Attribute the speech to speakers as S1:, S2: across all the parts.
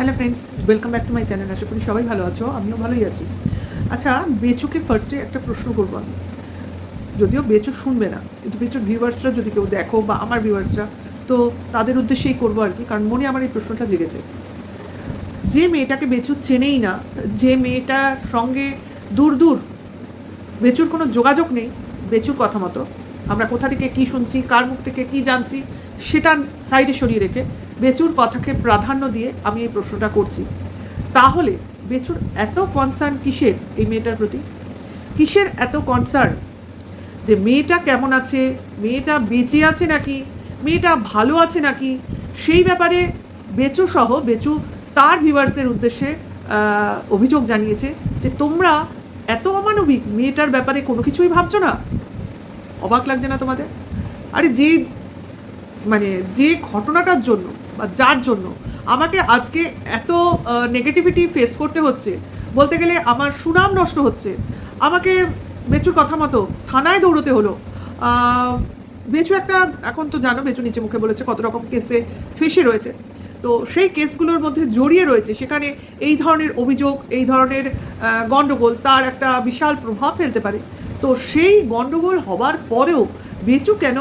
S1: Hello friends welcome back to my channel আশা করি সবাই ভালো আছো, আমিও ভালোই আছি। আচ্ছা বেচুকে ফার্স্টে একটা প্রশ্ন করব আমি। যদিও বেচু শুনবে না, কিন্তু বেচুর ভিউয়ার্সরা যদি কেউ দেখো বা আমার ভিউয়ার্সরা তো তাদের উদ্দেশ্যেই করব আর কি, কারণ মনে আমার এই প্রশ্নটা জেগেছে। যে মেয়েটাকে বেচু চেনেই না, যে মেয়েটার সঙ্গে দূর দূর বেচুর কোনো যোগাযোগ নেই, বেচুর কথা মতো, আমরা কোথা থেকে কী শুনছি, কার মুখ থেকে কী জানছি, সেটা সাইডে সরিয়ে রেখে বেচুর কথাকে প্রাধান্য দিয়ে আমি এই প্রশ্নটা করছি। তাহলে বেচুর এত কনসার্ন কিসের এই মেয়েটার প্রতি? কিসের এত কনসার্ন যে মেয়েটা কেমন আছে? মেয়েটা বেঁচে আছে নাকি? মেয়েটা ভালো আছে নাকি? সেই ব্যাপারে বেচু সহ বেচু তার ভিউয়ার্সদের উদ্দেশ্যে অভিযোগ জানিয়েছে যে তোমরা এত অমানবিক মেয়েটার ব্যাপারে কোনো কিছুই ভাবছ না? অবাক লাগছে না তোমাদের? আরে যে মানে যে ঘটনাটার জন্য বা যার জন্য? আমাকে আজকে এত নেগেটিভিটি ফেস করতে হচ্ছে। বলতে গেলে আমার সুনাম নষ্ট হচ্ছে। আমাকে বেচুর কথা মতো থানায় দৌড়তে হলো। বেচু একটা, এখন তো জানো বেচু নিচে মুখে বলেছে কত রকম কেসে ফেসে রয়েছে। তো সেই কেসগুলোর মধ্যে জড়িয়ে রয়েছে। সেখানে এই ধরনের অভিযোগ, এই ধরনের গণ্ডগোল তার একটা বিশাল প্রভাব ফেলতে পারে। তো সেই গণ্ডগোল হবার পরেও বেচু কেন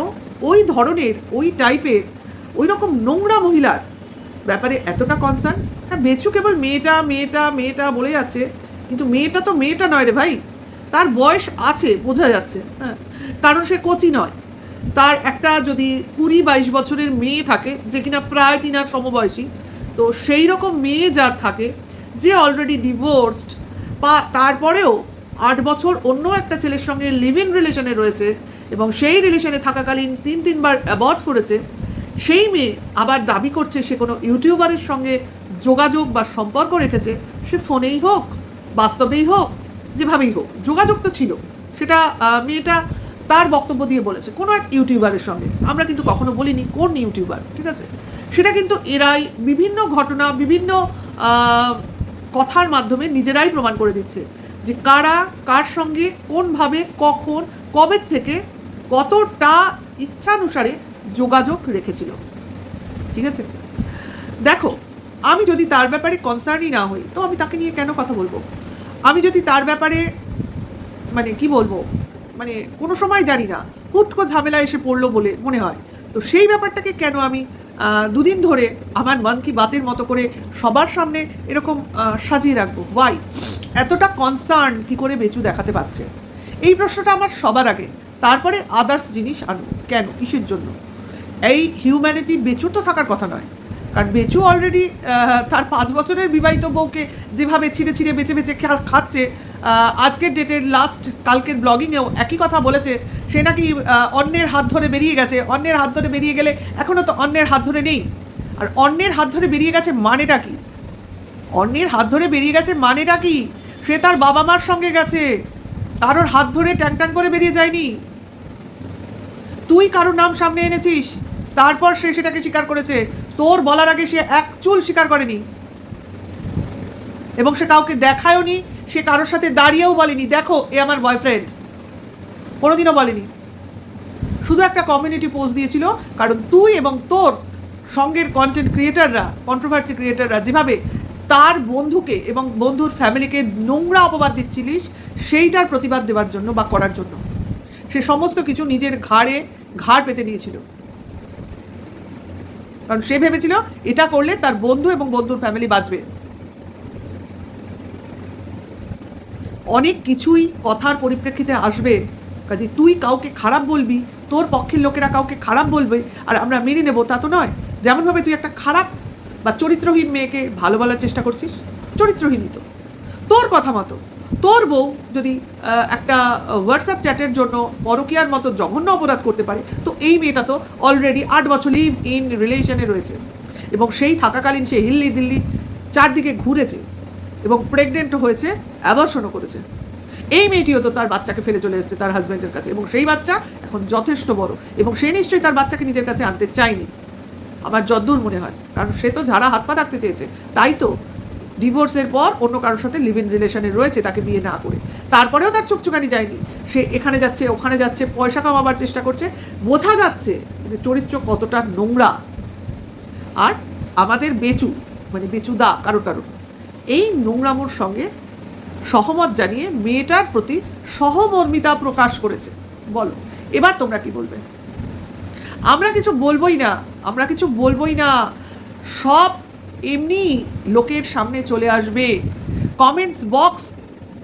S1: ওই ধরনের, ওই টাইপের ওই রকম নোংরা মহিলার ব্যাপারে এতটা কনসার্ন হ্যাঁ বেচু কেবল মেয়েটা মেয়েটা মেয়েটা বলে যাচ্ছে, কিন্তু মেয়েটা তো মেয়েটা নয় রে ভাই। তার বয়স আছে, বোঝা যাচ্ছে হ্যাঁ। কারণ সে কোচি নয়। তার একটা যদি কুড়ি বাইশ বছরের মেয়ে থাকে, যে কিনা প্রায় তিনার সমবয়সী, তো সেই রকম মেয়ে যার থাকে, যে অলরেডি ডিভোর্সড বা তারপরেও আট বছর অন্য একটা ছেলের সঙ্গে লিভ ইন রিলেশনে রয়েছে, এবং সেই রিলেশনে থাকাকালীন তিন, তিনবার অ্যাবর্ট করেছে সেই মেয়ে আবার দাবি করছে সে কোনো ইউটিউবারের সঙ্গে যোগাযোগ বা সম্পর্ক রেখেছে, সে ফোনেই হোক, বাস্তবেই হোক, যেভাবেই হোক, যোগাযোগ তো ছিল। সেটা মেয়েটা তার বক্তব্য দিয়ে বলেছে, কোনো এক ইউটিউবারের সঙ্গে। আমরা কিন্তু কখনো বলিনি কোন ইউটিউবার, ঠিক আছে? সেটা কিন্তু এরাই বিভিন্ন ঘটনা, বিভিন্ন কথার মাধ্যমে নিজেরাই প্রমাণ করে দিচ্ছে যে কারা, কার সঙ্গে, কোনভাবে, কখন, কবে থেকে কতটা ইচ্ছানুসারে যোগাযোগ রেখেছিল। ঠিক আছে? দেখো, আমি যদি তার ব্যাপারে কনসার্নই না হই, তো আমি তাকে নিয়ে কেন কথা বলব? আমি যদি তার ব্যাপারে মানে কি বলব মানে কোনো সময় জানি না, হুটকো ঝামেলা এসে পড়ল বলে মনে হয়। তো সেই ব্যাপারটাকে কেন আমি দুদিন ধরে আমার মন কি বাতের মতো করে সবার সামনে এরকম সাজিয়ে রাখব? ওয়াই এতটা কনসার্ন কি করে বেচু দেখাতে পারছে? এই প্রশ্নটা আমার সবার আগে। তারপরে আদার্স জিনিস আনব কেন? কিসের জন্য? এই হিউম্যানিটি বেচুর তো থাকার কথা নয়। কারণ বেচু অলরেডি তার পাঁচ বছরের বিবাহিত বউকে যেভাবে ছিঁড়ে ছিঁড়ে বেছে বেছে খাচ্ছে আজকের ডেটের লাস্ট কালকের ব্লগিংয়েও একই কথা বলেছে, সে নাকি অন্যের হাত ধরে বেরিয়ে গেছে, অন্যের হাত ধরে বেরিয়ে গেলে এখনও তো অন্যের হাত ধরে নেই। আর অন্যের হাত ধরে বেরিয়ে গেছে মানেটা কি? অন্যের হাত ধরে বেরিয়ে গেছে মানেটা কি? সে তার বাবা মার সঙ্গে গেছে, কারোর হাত ধরে ট্যাং ট্যাং করে বেরিয়ে যায়নি। তুই কারোর নাম সামনে এনেছিস? তারপর সে সেটাকে স্বীকার করেছে। তোর বলার আগে সে এক চুল স্বীকার করেনি। এবং সে কাউকে দেখায়ও নি, সে কারোর সাথে দাঁড়িয়েও বলেনি। দেখো, এ আমার বয়ফ্রেন্ড কোনোদিনও বলেনি। শুধু একটা কমিউনিটি পোস্ট দিয়েছিল, কারণ তুই এবং তোর সঙ্গের কন্টেন্ট ক্রিয়েটাররা কন্ট্রোভার্সি ক্রিয়েটাররা যেভাবে তার বন্ধুকে এবং বন্ধুর ফ্যামিলিকে নোংরা অপবাদ দিচ্ছিলিস, সেইটার প্রতিবাদ দেওয়ার জন্য বা করার জন্য। সে সমস্ত কিছু নিজের ঘাড়ে, ঘাড় পেতে নিয়েছিল। কারণ সে ভেবেছিল এটা করলে তার বন্ধু এবং বন্ধুর ফ্যামিলি বাঁচবে। অনেক কিছুই কথার পরিপ্রেক্ষিতে আসবে। কাজে তুই কাউকে খারাপ বলবি, তোর পক্ষের লোকেরা কাউকে খারাপ বলবে, আর আমরা মেনে নেব, তা তো নয়। যেমনভাবে তুই একটা খারাপ বা চরিত্রহীন মেয়েকে ভালো বলার চেষ্টা করছিস, চরিত্রহীনই তো। তোর কথা মতো। তোর বউ যদি একটা হোয়াটসঅ্যাপ চ্যাটের জন্য পরকীয়ার মতো জঘন্য অপরাধ করতে পারে, তো এই মেয়েটা তো অলরেডি আট বছর লিভ ইন রিলেশনে রয়েছে। এবং সেই থাকাকালীন সে হিল্লি দিল্লি চারদিকে ঘুরেছে এবং প্রেগনেন্ট হয়েছে অ্যাবর্শনও করেছে। এই মেয়েটিও তো তার বাচ্চাকে ফেলে চলে এসেছে তার হাজব্যান্ডের কাছে এবং সেই বাচ্চা এখন যথেষ্ট বড় এবং সে নিশ্চয়ই তার বাচ্চাকে নিজের কাছে আনতে চায়নি। আমার যদ্দূর মনে হয়, কারণ সে তো যারা হাত পা থাকতে চেয়েছে। তাই তো ডিভোর্সের পর অন্য কারোর সাথে লিভ ইন রিলেশনে রয়েছে, তাকে বিয়ে না করে। তারপরেও তার চুকচুকানি যায়নি। সে এখানে যাচ্ছে, ওখানে যাচ্ছে, পয়সা কামাবার চেষ্টা করছে। বোঝা যাচ্ছে যে চরিত্র কতটা নোংরা। আর আমাদের বেচু মানে বেচুদা কারও কারও এই নোংরামোর সঙ্গে সহমত জানিয়ে মেয়েটার প্রতি সহমর্মিতা প্রকাশ করেছে। বলো, এবার তোমরা কি বলবে? আমরা কিছু বলবোই না, আমরা কিছু বলবোই না। সব এমনি লোকের সামনে চলে আসবে। কমেন্টস বক্স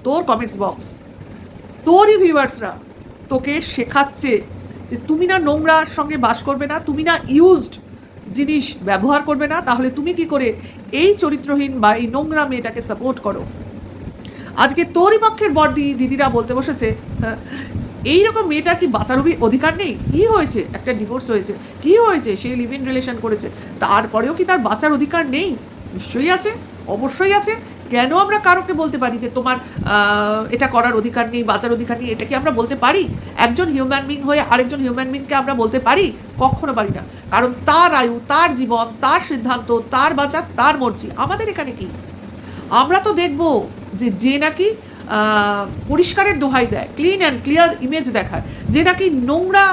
S1: তোর কমেন্টস বক্স তোরই ভিউয়ার্সরা তোকে শেখাচ্ছে যে তুমি না নোংরার সঙ্গে বাস করবে না, তুমি না ইউজড জিনিস ব্যবহার করবে না, তাহলে তুমি কি করে এই চরিত্রহীন বা এই নোংরা মেয়েটাকে সাপোর্ট করো? আজকে তোরই পক্ষের বর্দি দিদিরা বলতে বসেছে হ্যাঁ, এইরকম মেয়েটার কি বাঁচার অধিকার নেই? কি হয়েছে? একটা ডিভোর্স হয়েছে। কি হয়েছে? সে লিভ ইন রিলেশন করেছে। তারপরেও কি তার বাঁচার অধিকার নেই? নিশ্চয়ই আছে অবশ্যই আছে। কেন আমরা কারোকে বলতে পারি যে তোমার এটা করার অধিকার নেই বাঁচার অধিকার নেই এটা কি আমরা বলতে পারি? একজন হিউম্যান বিং হয়ে আরেকজন হিউম্যান বিংকে আমরা বলতে পারি? কখনো পারি না। কারণ তার আয়ু তার জীবন তার সিদ্ধান্ত তার বাঁচা তার মর্জি। আমাদের এখানে কি? আমরা তো দেখব যে যে নাকি পরিষ্কারের দোহাই দেয় ক্লিন অ্যান্ড ক্লিয়ার ইমেজ দেখায়, যে নাকি নোংরা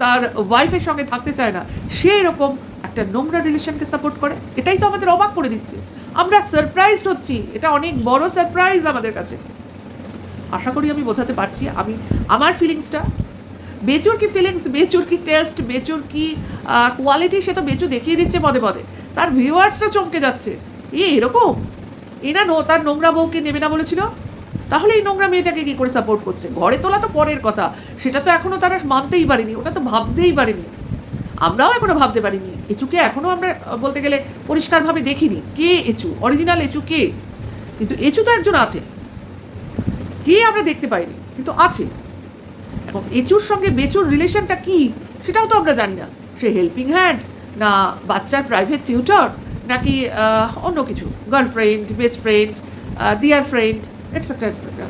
S1: তার ওয়াইফের সঙ্গে থাকতে চায় না, সে এরকম একটা নোংরা রিলেশনকে সাপোর্ট করে। এটাই তো আমাদের অবাক করে দিচ্ছে। আমরা সারপ্রাইজড হচ্ছি। এটা অনেক বড় সারপ্রাইজ আমাদের কাছে। আশা করি আমি বোঝাতে পারছি। আমি, আমার ফিলিংসটা বেচুর কি ফিলিংস বেচুর কি টেস্ট বেচুর কি কোয়ালিটি সে তো বেচু দেখিয়ে দিচ্ছে পদে পদে তার ভিউয়ার্সরা চমকে যাচ্ছে। এ এরকম? এনা নো, তার নোংরা বউকে নেবে না বলেছিল? তাহলে এই নোংরা মেয়েটাকে কী করে সাপোর্ট করছে? ঘরে তোলা তো পরের কথা। সেটা তো এখনও তারা মানতেই পারেনি, ওটা তো ভাবতেই পারেনি। আমরাও এখনও ভাবতে পারিনি। এচুকে এখনও আমরা বলতে গেলে পরিষ্কারভাবে দেখিনি। কে এচু? অরিজিনাল এচু কে? কিন্তু এচু তো একজন আছে। কে আমরা দেখতে পাইনি? কিন্তু আছে। এখন এচুর সঙ্গে বেচুর রিলেশনটা কি, সেটাও তো আমরা জানি না। সে হেল্পিং হ্যান্ড না বাচ্চার প্রাইভেট টিউটর নাকি অন্য কিছু। Girlfriend best friend dear friend et cetera et cetera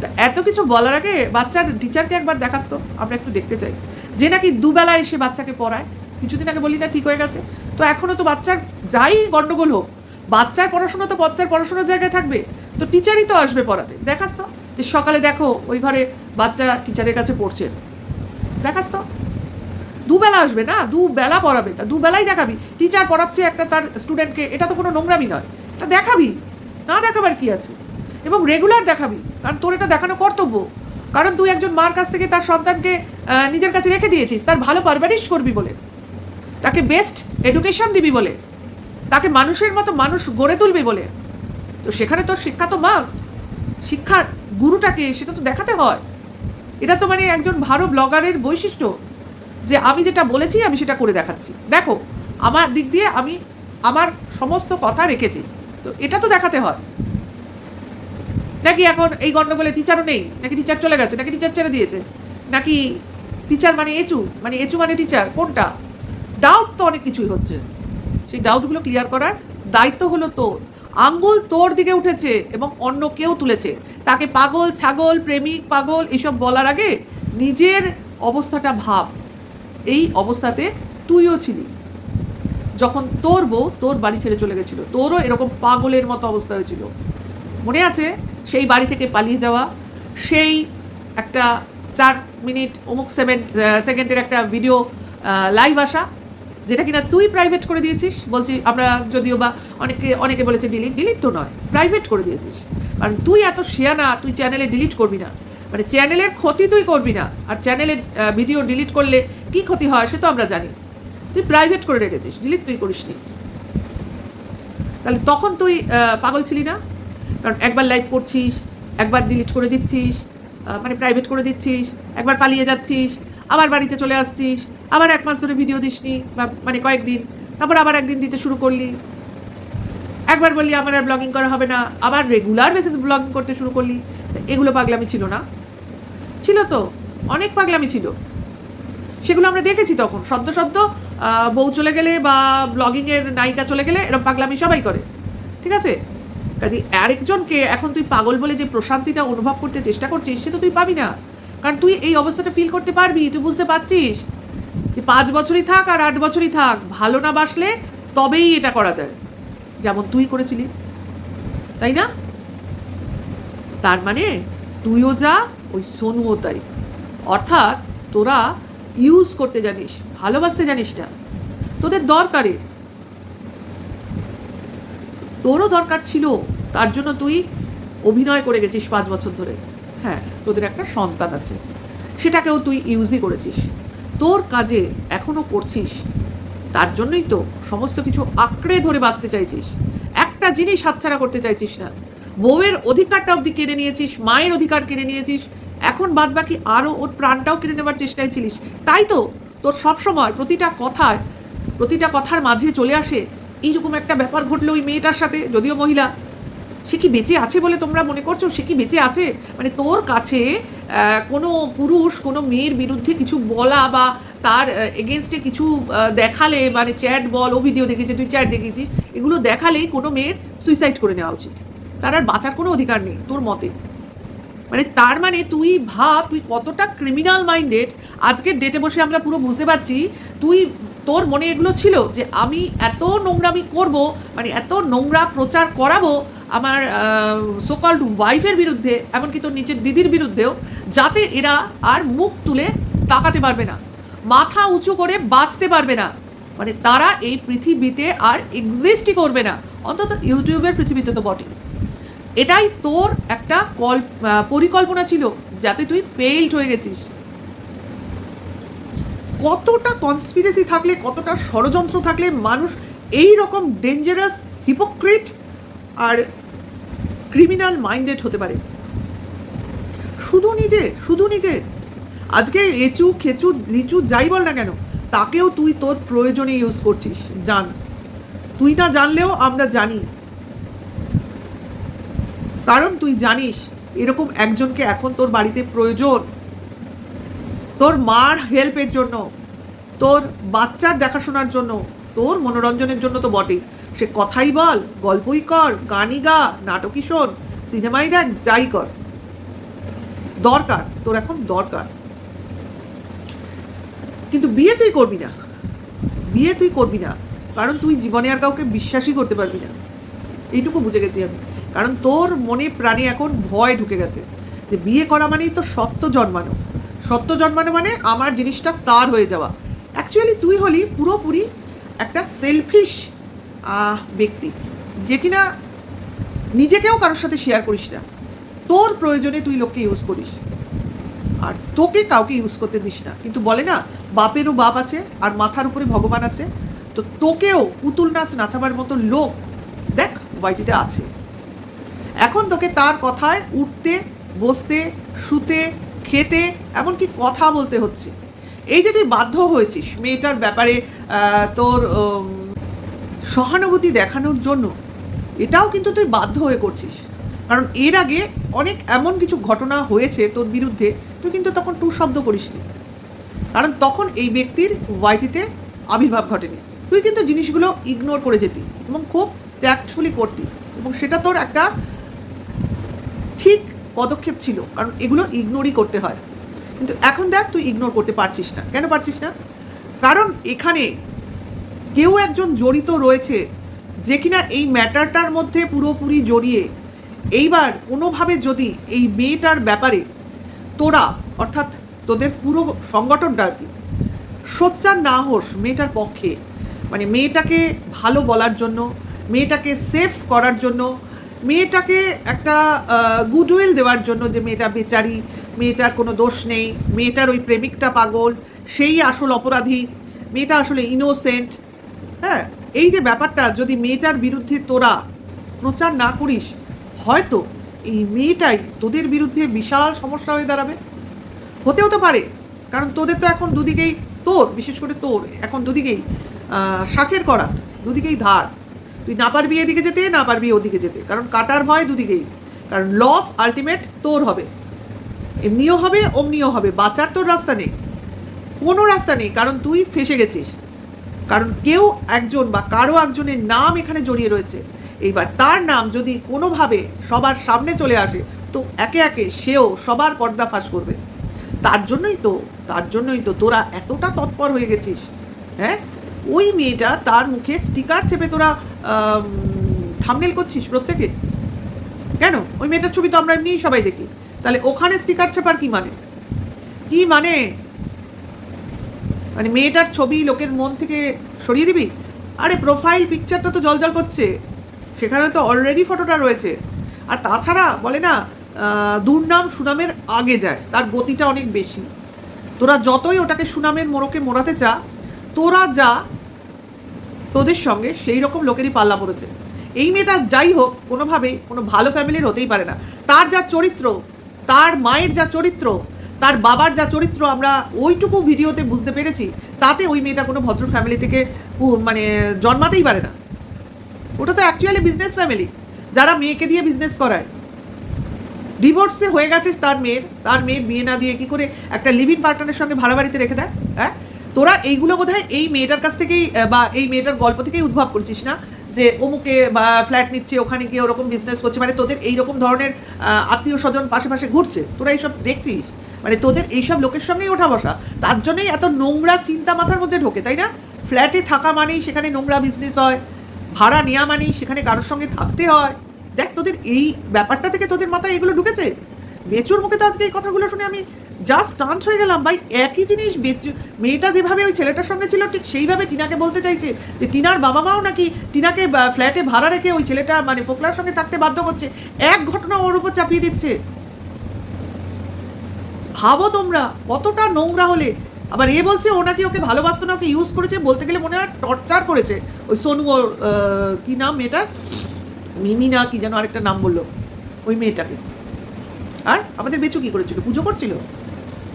S1: তা এত কিছু বলার আগে বাচ্চার টিচারকে একবার দেখাস তো আমরা একটু দেখতে চাই। যে নাকি দুবেলা এসে বাচ্চাকে পড়ায়। কিছুদিন আগে বলি না, ঠিক হয়ে গেছে। তো এখনও তো বাচ্চার যাই গণ্ডগোল হোক, বাচ্চার পড়াশোনা তো বাচ্চার পড়াশোনার জায়গায় থাকবে। তো টিচারই তো আসবে পড়াতে। দেখাস তো যে সকালে দেখো, ওই ঘরে বাচ্চা টিচারের কাছে পড়ছে। দেখাস তো দুবেলা আসবে না, দুবেলা পড়াবে। তা দুবেলাই দেখাবি। টিচার পড়াচ্ছে একটা তার স্টুডেন্টকে এটা তো কোনো নোংরামি নয়। এটা দেখাবি। না দেখাবার কি আছে? এবং রেগুলার দেখাবি, কারণ তোর এটা দেখানো কর্তব্য। কারণ তুই একজন মার কাছ থেকে তার সন্তানকে নিজের কাছে রেখে দিয়েছিস, তার ভালো পারভারিশ করবি বলে। তাকে বেস্ট এডুকেশন দিবি বলে। তাকে মানুষের মতো মানুষ গড়ে তুলবি বলে। তো সেখানে তো শিক্ষা তো মাস্ট শিক্ষা গুরুটাকে সেটা তো দেখাতে হয়। এটা তো মানে একজন ভালো ব্লগারের বৈশিষ্ট্য যে আমি যেটা বলেছি, আমি সেটা করে দেখাচ্ছি। দেখো, আমার দিক দিয়ে আমি আমার সমস্ত কথা রেখেছি। তো এটা তো দেখাতে হয়। নাকি এখন এই গণ্ডগোলে টিচারও নেই? নাকি টিচার চলে গেছে? নাকি টিচার ছেড়ে দিয়েছে? নাকি টিচার মানে এচু? মানে এচু মানে টিচার কোনটা? ডাউট তো অনেক কিছুই হচ্ছে। সেই ডাউটগুলো ক্লিয়ার করার দায়িত্ব হলো তোর। আঙ্গুল তোর দিকে উঠেছে এবং অন্য কেউ তুলেছে। তাকে পাগল, ছাগল, প্রেমিক, পাগল এসব বলার আগে নিজের অবস্থাটা ভাব। এই অবস্থাতে তুইও ছিলি। যখন তোর বউ তোর বাড়ি ছেড়ে চলে গেছিল, তোরও এরকম পাগলের মতো অবস্থা হয়েছিল। মনে আছে? সেই বাড়ি থেকে পালিয়ে যাওয়া, সেই একটা চার মিনিট, অমুক সেভেন সেকেন্ডের একটা ভিডিও লাইভ আসা, যেটা কিনা তুই প্রাইভেট করে দিয়েছিস? বলছি, আমরা যদিও বা অনেকে অনেকে বলেছে ডিলিট ডিলিট তো নয় প্রাইভেট করে দিয়েছিস। কারণ তুই এত শেয়ানা তুই চ্যানেলে ডিলিট করবি না। মানে চ্যানেলের ক্ষতি তুই করবি না। আর চ্যানেলের ভিডিও ডিলিট করলে কি ক্ষতি হয়, সে তো আমরা জানি। তুই প্রাইভেট করে রেখেছিস ডিলিট তুই করিসনি। তাহলে তখন তুই পাগল ছিলি না? কারণ একবার লাইভ করছিস, একবার ডিলিট করে দিচ্ছিস মানে প্রাইভেট করে দিচ্ছিস, একবার পালিয়ে যাচ্ছিস, আবার বাড়িতে চলে আসছিস, আবার এক মাস ধরে ভিডিও দিসনি, বা মানে কয়েকদিন, তারপর আবার একদিন দিতে শুরু করলি। একবার বললি, আমার আর ব্লগিং করা হবে না। আবার রেগুলার বেসিস ব্লগিং করতে শুরু করলি। এগুলো পাগলামি ছিল না। ছিল তো, অনেক পাগলামি ছিল। সেগুলো আমরা দেখেছি তখন। সদ্য সদ্য বউ চলে গেলে বা ব্লগিংয়ের নায়িকা চলে গেলে এরকম পাগলামি সবাই করে। ঠিক আছে? কাজে আরেকজনকে এখন তুই পাগল বলে যে প্রশান্তিটা অনুভব করতে চেষ্টা করছিস, সে তো তুই পাবি না। কারণ তুই এই অবস্থাটা ফিল করতে পারবি, তুই বুঝতে পারছিস যে পাঁচ বছরই থাক আর আট বছরই থাক, ভালো না বাসলে তবেই এটা করা যায়। যেমন তুই করেছিলি। তাই না? তার মানে তুইও যা, ওই সোনুও তাই। অর্থাৎ তোরা ইউজ করতে জানিস, ভালোবাসতে জানিস না। তোদের দরকারে। তোরও দরকার ছিল, তার জন্য তুই অভিনয় করে গেছিস পাঁচ বছর ধরে। হ্যাঁ তোদের একটা সন্তান আছে। সেটাকেও তুই ইউজই করেছিস। তোর কাজে এখনও করছিস, তার জন্যই তো সমস্ত কিছু আঁকড়ে ধরে বাঁচতে চাইছিস। একটা জিনিস হাতছাড়া করতে চাইছিস না। বউয়ের অধিকারটা অবধি কেড়ে নিয়েছিস, মায়ের অধিকার কেড়ে নিয়েছিস এখন বাদ বাকি আরও ওর প্রাণটাও কেড়ে নেবার চেষ্টায় ছিলিস। তাই তো তোর সবসময় প্রতিটা কথায় প্রতিটা কথার মাঝে চলে আসে এইরকম একটা ব্যাপার ঘটলো ওই মেয়েটার সাথে, যদিও মহিলা। সে কি বেঁচে আছে বলে তোমরা মনে করছ? সে কি বেঁচে আছে? মানে তোর কাছে কোনো পুরুষ, কোনো মেয়ের বিরুদ্ধে কিছু বলা বা তার এগেনস্টে কিছু দেখালে মানে চ্যাট বল, ও ভিডিও দেখেছে, তুই চ্যাট দেখেছিস, এগুলো দেখালেই কোনো মেয়ের সুইসাইড করে নেওয়া উচিত। তার আর বাঁচার কোনো অধিকার নেই তোর মতে। মানে তার মানে তুই ভাব, তুই কতটা ক্রিমিনাল মাইন্ডেড আজকের ডেটে বসে আমরা পুরো বুঝতে পারছি, তুই, তোর মনে এগুলো ছিল যে আমি এত নোংরামি করব মানে এত নোংরা প্রচার করাবো আমার সোকল্ড ওয়াইফের বিরুদ্ধে, এমনকি তোর নিচের দিদির বিরুদ্ধেও, যাতে এরা আর মুখ তুলে তাকাতে পারবে না, মাথা উঁচু করে বাঁচতে পারবে না। মানে তারা এই পৃথিবীতে আর এক্সিস্টই করবে না। অন্তত ইউটিউবের পৃথিবীতে তো বটে এটাই তোর একটা কল পরিকল্পনা ছিল যাতে তুই ফেইল্ড হয়ে গেছিস। কতটা কনস্পিরেসি থাকলে, কতটা ষড়যন্ত্র থাকলে মানুষ এই রকম ডেঞ্জারাস হিপোক্রিট আর ক্রিমিনাল মাইন্ডেড হতে পারে? শুধু নিজে শুধু নিজে। আজকে এচু, খেচু, লিচু যাই বল না কেন, তাকেও তুই তোর প্রয়োজনে ইউজ করছিস। জান। তুই না জানলেও আমরা জানি। কারণ তুই জানিস, এরকম একজনকে এখন তোর বাড়িতে প্রয়োজন। তোর মার হেল্পের জন্য, তোর বাচ্চার দেখাশোনার জন্য, তোর মনোরঞ্জনের জন্য তো বটেই। সে কথাই বল, গল্পই কর, গানই গা, নাটকই শোন, সিনেমাই দেখ, যাই কর। দরকার, তোর এখন দরকার। কিন্তু বিয়ে তুই করবি না। বিয়ে তুই করবি না, কারণ তুই জীবনে আর কাউকে বিশ্বাসই করতে পারবি না। এইটুকু বুঝে গেছি আমি। কারণ তোর মনে প্রাণে এখন ভয় ঢুকে গেছে। যে বিয়ে করা মানেই তো সত্য জন্মানো। সত্য জন্মানো মানে আমার জিনিসটা তার হয়ে যাওয়া। অ্যাকচুয়ালি তুই হলি পুরোপুরি একটা সেলফিশ ব্যক্তি। যে কিনা নিজেকেও কারোর সাথে শেয়ার করিস না। তোর প্রয়োজনে তুই লোককে ইউজ করিস। আর তোকে কাউকে ইউজ করতে দিস না। কিন্তু বলে না, বাপেরও বাপ আছে আর মাথার উপরে ভগবান আছে। তো তোকেও পুতুল নাচ নাচাবার মতো লোক দেখ ওয়াইটিতে আছে। এখন তোকে তার কথায় উঠতে, বসতে, শুতে, খেতে, এমনকি কথা বলতে হচ্ছে। এই যে তুই বাধ্য হয়েছিস মেয়েটার ব্যাপারে তোর সহানুভূতি দেখানোর জন্য, এটাও কিন্তু তুই বাধ্য হয়ে করছিস। কারণ এর আগে অনেক এমন কিছু ঘটনা হয়েছে তোর বিরুদ্ধে, তুই কিন্তু তখন টু শব্দ করিসনি। কারণ তখন এই ব্যক্তির ওয়াইটিতে আবির্ভাব ঘটেনি। তুই কিন্তু জিনিসগুলো ইগনোর করে যেতি এবং খুব ট্যাক্টফুলি করতি এবং সেটা তোর একটা ঠিক পদক্ষেপ ছিল, কারণ এগুলো ইগনোরই করতে হয়। কিন্তু এখন দেখ, তুই ইগনোর করতে পারছিস না। কেন পারছিস না? কারণ এখানে কেউ একজন জড়িত রয়েছে যে কিনা এই ম্যাটারটার মধ্যে পুরোপুরি জড়িয়ে। এইবার কোনোভাবে যদি এই মেয়েটার ব্যাপারে তোরা, অর্থাৎ তোদের পুরো সংগঠনটা আর কি, সোচ্চার না হোস মেয়েটার পক্ষে মানে মেয়েটাকে ভালো বলার জন্য, মেয়েটাকে সেফ করার জন্য মেয়েটাকে একটা গুডউইল দেওয়ার জন্য যে মেয়েটা বেচারি, মেয়েটার কোনো দোষ নেই, মেয়েটার ওই প্রেমিকটা পাগল, সেই আসল অপরাধী, মেয়েটা আসলে ইনোসেন্ট হ্যাঁ? এই যে ব্যাপারটা, যদি মেয়েটার বিরুদ্ধে তোরা প্রচার না করিস, হয়তো এই মেয়েটাই তোদের বিরুদ্ধে বিশাল সমস্যা হয়ে দাঁড়াবে। হতেও তো পারে, কারণ তোদের তো এখন দুদিকেই তোর, বিশেষ করে তোর, এখন দুদিকেই শাকের করাত, দুদিকেই ধার। তুই না পারবি এদিকে যেতে, না পারবি ওদিকে যেতে। কারণ কাটার ভয় দুদিকেই। কারণ লস আলটিমেট তোর হবে। এমনিও হবে, অমনিও হবে। বাঁচার তোর রাস্তা নেই। কোনো রাস্তা নেই। কারণ তুই ফেসে গেছিস। কারণ কেউ একজন বা কারও একজনের নাম এখানে জড়িয়ে রয়েছে। এইবার তার নাম যদি কোনোভাবে সবার সামনে চলে আসে, তো একে একে সেও সবার পর্দা ফাঁস করবে। তার জন্যই তো, তার জন্যই তো তোরা এতটা তৎপর হয়ে গেছিস। হ্যাঁ? ওই মেয়েটা তার মুখে স্টিকার চেপে তোরা থামনেল করছিস প্রত্যেকে? কেন? ওই মেয়েটার ছবি তো আমরা এমনিই সবাই দেখি। তাহলে ওখানে স্টিকার চেপার কি মানে? কি মানে? মানে মেয়েটার ছবি লোকের মন থেকে সরিয়ে দিবি? আরে প্রোফাইল পিকচারটা তো জলজল করছে। সেখানে তো অলরেডি ফটোটা রয়েছে। আর তাছাড়া বলে না দুর্নাম সুনামের আগে যায়। তার গতিটা অনেক বেশি। তোরা যতই ওটাকে সুনামের মোড়কে মোড়াতে চা তোরা যা তোদের সঙ্গে সেই রকম লোকেরই পাল্লা পড়েছে। এই মেয়েটা যাই হোক, কোনোভাবেই কোনো ভালো ফ্যামিলির হতেই পারে না। তার যা চরিত্র, তার মায়ের যা চরিত্র, তার বাবার যা চরিত্র আমরা ওইটুকু ভিডিওতে বুঝতে পেরেছি, তাতে ওই মেয়েটা কোনো ভদ্র ফ্যামিলি থেকে মানে জন্মাতেই পারে না। ওটা তো অ্যাকচুয়ালি বিজনেস ফ্যামিলি যারা মেয়েকে দিয়ে বিজনেস করায়। ডিভোর্সে হয়ে গেছে তার মেয়ের। তার মেয়ের বিয়ে না দিয়ে কি করে একটা লিভিং পার্টনারের সঙ্গে ভাড়া বাড়িতে রেখে দেয়? হ্যাঁ? তোরা এইগুলো বোধহয় এই মেয়েটার কাছ থেকেই বা এই মেয়েটার গল্প থেকেই উদ্ভব করছিস না? যে অমুকে বা ফ্ল্যাট নিচ্ছে, ওখানে গিয়ে ওরকম বিজনেস করছে মানে তোদের এইরকম ধরনের আত্মীয় স্বজন পাশে পাশে ঘুরছে, তোরা এইসব দেখছিস? মানে তোদের এইসব লোকের সঙ্গেই ওঠা বসা, তার জন্যই এত নোংরা চিন্তা মাথার মধ্যে ঢোকে, তাই না? ফ্ল্যাটে থাকা মানেই সেখানে নোংরা বিজনেস হয়, ভাড়া নেওয়া মানেই সেখানে কারোর সঙ্গে থাকতে হয়। দেখ, তোদের এই ব্যাপারটা থেকে তোদের মাথায় এগুলো ঢুকেছে? বেচুর মুখে তো আজকে এই কথাগুলো শুনে আমি জাস্ট টান্ট হয়ে গেলাম, ভাই, একই জিনিস মেয়েটা যেভাবে ওই ছেলেটার সঙ্গে ছিল, ঠিক সেইভাবে টিনাকে বলতে চাইছে যে, টিনার বাবা মাও নাকি টিনাকে ফ্ল্যাটে ভাড়া রেখে ওই ছেলেটা মানে ফোকলার সঙ্গে থাকতে বাধ্য করছে। এক ঘটনা ওর উপর চাপিয়ে দিচ্ছে। ভাবো তোমরা, কতটা নোংরা হলে। আবার এ বলছে, ও নাকি ওকে ভালোবাসতো না, ওকে ইউজ করেছে, বলতে গেলে মনে হয় টর্চার করেছে। ওই সোনু, ওর কি নাম মেয়েটার? মিমি না, কি যেন আরেকটা নাম বলল, ওই মেয়েটাকে। আর আমাদের বেচু কি করেছিল? পুজো করছিল?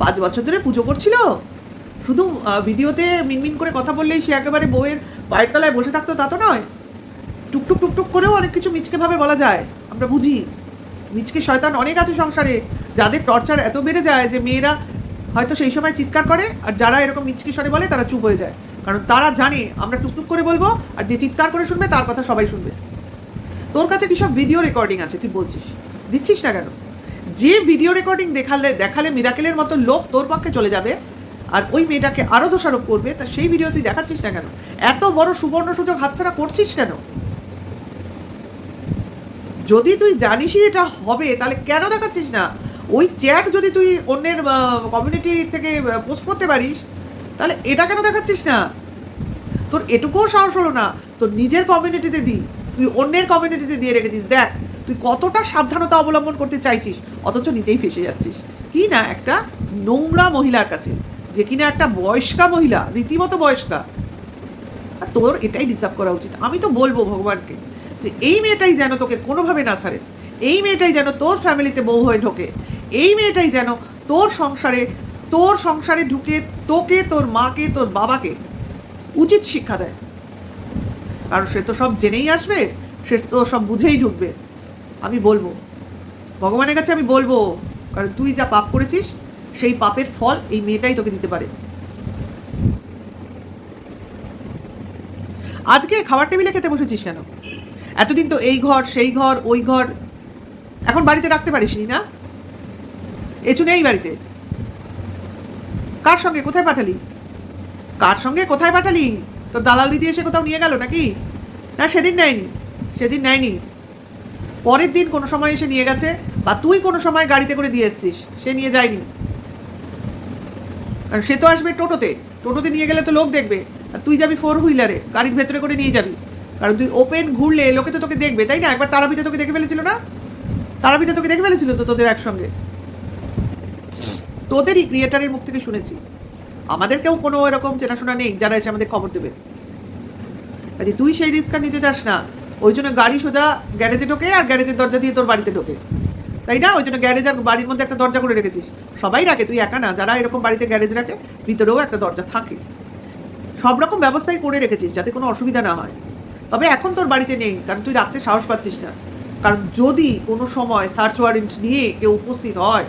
S1: পাঁচ বছর ধরে পুজো করছিল। শুধু ভিডিওতে মিনমিন করে কথা বললেই সে একেবারে বউয়ের পায়ের তলায় বসে থাকতো, তা তো নয়। টুকটুক টুকটুক করেও অনেক কিছু মিচকেভাবে বলা যায়, আমরা বুঝি। মিচকে শয়তান অনেক আছে সংসারে, যাদের টর্চার এত বেড়ে যায় যে মেয়েরা হয়তো সেই সময় চিৎকার করে, আর যারা এরকম মিচকে স্বরে বলে তারা চুপ হয়ে যায়। কারণ তারা জানে, আমরা টুকটুক করে বলব, আর যে চিৎকার করে শুনবে তার কথা সবাই শুনবে। তোর কাছে কি সব ভিডিও রেকর্ডিং আছে? তুই বলছিস। দিচ্ছিস না কেন? যে ভিডিও রেকর্ডিং দেখালে দেখালে মিরাকেলের মতো লোক তোর পক্ষে চলে যাবে, আর ওই মেয়েটাকে আরও দোষারোপ করবে, তা সেই ভিডিও তুই দেখাচ্ছিস না কেন? এত বড় সুবর্ণ সুযোগ হাতছাড়া করছিস কেন? যদি তুই জানিসই এটা হবে, তাহলে কেন দেখাচ্ছিস না? ওই চ্যাট যদি তুই অন্যের কমিউনিটি থেকে পোস্ট করতে পারিস, তাহলে এটা কেন দেখাচ্ছিস না? তোর এটুকুও সাহস হলো না। তোর নিজের কমিউনিটিতে দি, তুই অন্যের কমিউনিটিতে দিয়ে রেখেছিস, দেখ। তুই কতটা সাবধানতা অবলম্বন করতে চাইছিস? অথচ নিজেই ফেসে যাচ্ছিস। কি না একটা নোংরা মহিলার কাছে, যে কিনা একটা বয়স্কা মহিলা, রীতিমতো বয়স্কা। আর তোর এটাই ডিসার্ভ করা উচিত। আমি তো বলব ভগবানকে যে এই মেয়েটাই যেন তোকে কোনোভাবে না ছাড়ে, এই মেয়েটাই যেন তোর ফ্যামিলিতে বউ হয়ে ঢোকে, এই মেয়েটাই যেন তোর সংসারে তোর সংসারে ঢুকে তোকে, তোর মাকে, তোর বাবাকে উচিত শিক্ষা দেয়। কারণ সে তো সব জেনেই আসবে, সে তো সব বুঝেই ঢুকবে। আমি বলব। ভগবানের কাছে আমি বলব, কারণ তুই যা পাপ করেছিস, সেই পাপের ফল এই মেয়েটাই তোকে দিতে পারে। আজকে খাবার টেবিলে খেতে বসেছিস কেন? এতদিন তো এই ঘর, সেই ঘর, ওই ঘর। এখন বাড়িতে রাখতে পারিসনি না? এচু নেই বাড়িতে। কার সঙ্গে কোথায় পাঠালি? কার সঙ্গে কোথায় পাঠালি? তো দালাল দিদি এসে কোথাও নিয়ে গেল নাকি? না, সেদিন নেয়নি। সেদিন নেয়নি। পরের দিন কোনো সময় এসে নিয়ে গেছে, বা তুই কোনো সময় গাড়িতে করে দিয়ে এসছিস, সে নিয়ে যায়নি। আর সে তো আসবে টোটোতে টোটোতে নিয়ে গেলে তো লোক দেখবে। আর তুই যাবি ফোর হুইলারে গাড়ির ভেতরে করে নিয়ে যাবি। কারণ তুই ওপেন ঘুরলে লোকে তো তোকে দেখবে, তাই না? একবার তারাপীঠে তোকে দেখে ফেলেছিল না? তারাপীঠে তোকে দেখে ফেলেছিল তো তোদের একসঙ্গে? তোদেরই ক্রিয়েটারের মুখ থেকে শুনেছি। আমাদেরকেও কোনো এরকম চেনাশোনা নেই, যারা এসে আমাদের খবর দেবে। কাজে তুই সেই রিস্কটা নিতে চাস না। ওই জন্য গাড়ি সোজা গ্যারেজে ঢোকে আর গ্যারেজের দরজা দিয়ে তোর বাড়িতে ঢোকে। তাই না? ওই জন্য গ্যারেজ আর বাড়ির মধ্যে একটা দরজা করে রেখেছিস। সবাই রাখে, তুই একা না। যারা এরকম বাড়িতে গ্যারেজ রাখে, ভিতরেও একটা দরজা থাকে। সব রকম ব্যবস্থাই করে রেখেছিস যাতে কোনো অসুবিধা না হয়। তবে এখন তোর বাড়িতে নেই, কারণ তুই রাখতে সাহস পাচ্ছিস না। কারণ যদি কোনো সময় সার্চ ওয়ারেন্ট নিয়ে কেউ উপস্থিত হয়,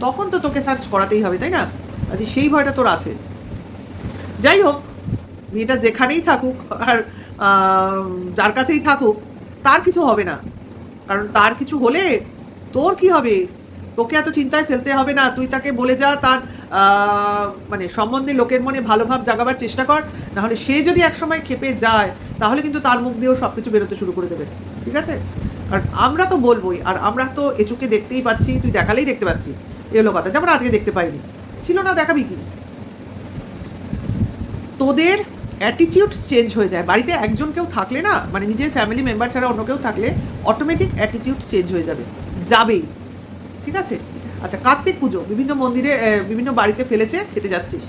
S1: তখন তো তোকে সার্চ করাতেই হবে, তাই না? কাজে সেই ভয়টা তোর আছে। যাই হোক, মেয়েটা যেখানেই থাকুক, আর যার কাছেই থাকুক, তার কিছু হবে না। কারণ তার কিছু হলে তোর কি হবে? তোকে এত চিন্তায় ফেলতে হবে না। তুই তাকে বলে যা, তার মানে সম্বন্ধে লোকের মনে ভালো ভাব জাগাবার চেষ্টা কর। নাহলে সে যদি একসময় খেপে যায়, তাহলে কিন্তু তার মুখ দিয়েও সব কিছু বেরোতে শুরু করে দেবে। ঠিক আছে? কারণ আমরা তো বলবোই, আর আমরা তো এচুকে দেখতেই পাচ্ছি, তুই দেখালেই দেখতে পাচ্ছি। এগুলো কথা। যেমন আজকে দেখতে পাইনি। ছিল না, দেখাবি কি? তোদের অ্যাটিটিউড চেঞ্জ হয়ে যায়। বাড়িতে একজন কেউ থাকলে না মানে নিজের ফ্যামিলি মেম্বার ছাড়া অন্য কেউ থাকলে অটোমেটিক অ্যাটিটিউড চেঞ্জ হয়ে যাবে। যাবেই। ঠিক আছে? আচ্ছা কার্তিক পুজো, বিভিন্ন মন্দিরে বিভিন্ন বাড়িতে ফেলেছে, খেতে যাচ্ছিস।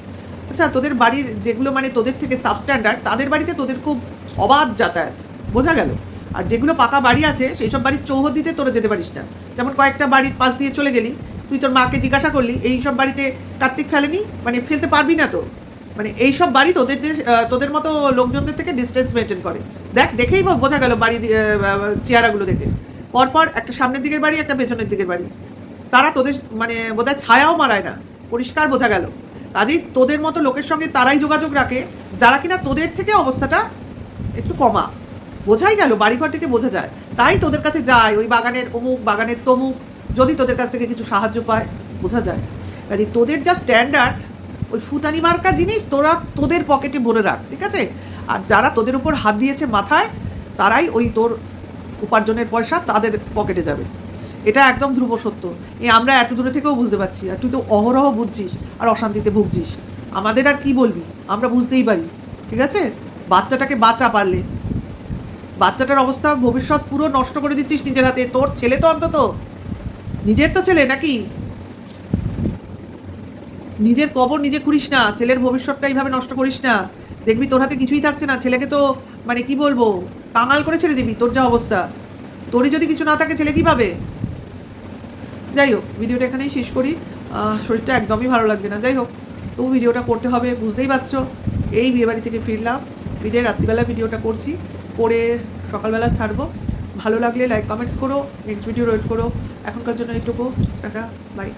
S1: আচ্ছা তোদের বাড়ির যেগুলো মানে তোদের থেকে সাবস্ট্যান্ডার্ড তাদের বাড়িতে তোদের খুব অবাধ যাতায়াত। বোঝা গেল? আর যেগুলো পাকা বাড়ি আছে সেই সব বাড়ির চৌহদ্দিতে তোরা যেতে পারিস না। যেমন কয়েকটা বাড়ির পাশ দিয়ে চলে গেলি, তুই তোর মাকে জিজ্ঞাসা করলি, এই সব বাড়িতে কার্তিক ফেলেনি? মানে ফেলতে পারবি না তো। মানে এই সব বাড়ি তোদের তোদের মতো লোকজনদের থেকে ডিস্টেন্স মেনটেন করে। দেখ দেখেই বোঝা গেল বাড়ি আহ, চেহারাগুলো দেখে। পরপর একটা সামনের দিকের বাড়ি একটা পেছনের দিকের বাড়ি। তারা তোদের মানে বোধহয় ছায়াও মারায় না। পরিষ্কার বোঝা গেল। কাজেই তোদের মতো লোকের সঙ্গে তারাই যোগাযোগ রাখে যারা কিনা তোদের থেকে অবস্থাটা একটু কমা। বোঝাই গেল বাড়িঘর থেকে বোঝা যায়। তাই তোদের কাছে যায় ওই বাগানের অমুক বাগানের তমুক। যদি তোদের কাছ থেকে কিছু সাহায্য পায় বোঝা যায়। কাজে তোদের যা স্ট্যান্ডার্ড ওই ফুটানি মার্কা জিনিস তোরা তোদের পকেটে ভরে রাখ, ঠিক আছে? আর যারা তোদের উপর হাত দিয়েছে মাথায়, তারাই ওই তোর উপার্জনের পয়সা তাদের পকেটে যাবে। এটা একদম ধ্রুব সত্য। এ আমরা এত দূরে থেকেও বুঝতে পারছি, আর তুই তো অহরহ বুঝছিস আর অশান্তিতে ভুগছিস। আমাদের আর কি বলবি? আমরা বুঝতেই পারি, ঠিক আছে? বাচ্চাটাকে বাঁচা পারলে। বাচ্চাটার অবস্থা ভবিষ্যৎ পুরো নষ্ট করে দিচ্ছিস নিজের হাতে। তোর ছেলে তো অন্তত। নিজের তো ছেলে নাকি? নিজের কবর নিজে খুঁড়িস না, ছেলের ভবিষ্যৎটা এইভাবে নষ্ট করিস না। দেখবি তোর হাতে কিছুই থাকছে না, ছেলেকে তো মানে কি বলব, কাঙাল করে ছেড়ে দিবি তোর যা অবস্থা। তোরই যদি কিছু না থাকে, ছেলে কি পাবে? যাই হোক, ভিডিওটা এখানেই শেষ করি। শরীরটা একদমই ভালো লাগছে না, যাই হোক। তো ভিডিওটা করতে হবে, বুঝতেই পারছ। এই বিয়েবাড়ি থেকে ফিরলাম, ফিরে রাত্রিবেলা ভিডিওটা করছি, করে সকালবেলা ছাড়বো। ভালো লাগলে লাইক কমেন্টস করো নেক্সট ভিডিও ওয়েট করো। এখনকার জন্য এইটুকু, টাটা বাই